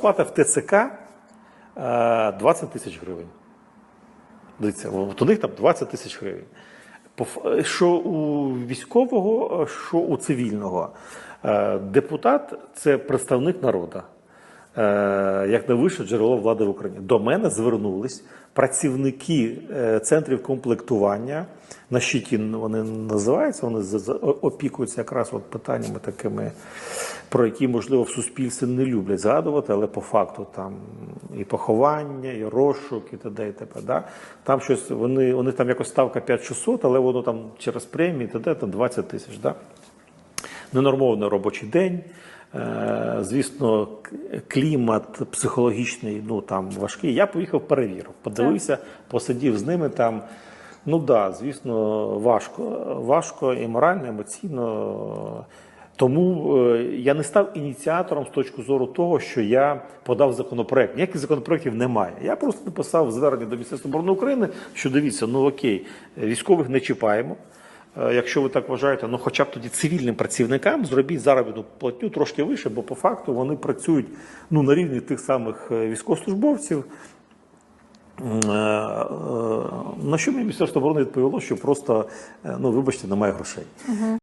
Плата в ТЦК е, 20 тисяч гривень. Дивіться, от у них там 20 тисяч гривень. Що у військового, е, що у цивільного. Е, Депутат це представник народу, е, як найвище джерело влади в Україні. До мене звернулись працівники е, центрів комплектування. На щиті вони називаються, вони опікуються якраз от питаннями такими, про які, можливо, в суспільстві не люблять згадувати, але по факту там і поховання, і розшук, і т.д. і т.п. Да? Там щось вони, у них там якось ставка 5600, але воно там через премії, т.д. там 20 тисяч. Да? ненормований робочий день. Е, Звісно, клімат психологічний, ну там важкий. Я поїхав, перевірив, подивився, посидів з ними там. Ну да, звісно, важко. Важко і морально, і емоційно. Тому е, я не став ініціатором з точки зору того, що я подав законопроект. Ніяких законопроєктів немає. Я просто написав звернення до Міністерства оборони України, що дивіться, ну окей, військових не чіпаємо. Е, Якщо ви так вважаєте, ну хоча б тоді цивільним працівникам зробіть заробітну платню трошки вище, бо по факту вони працюють ну, на рівні тих самих е, військовослужбовців. На що мені Міністерство оборони відповіло, що просто, ну вибачте, немає грошей.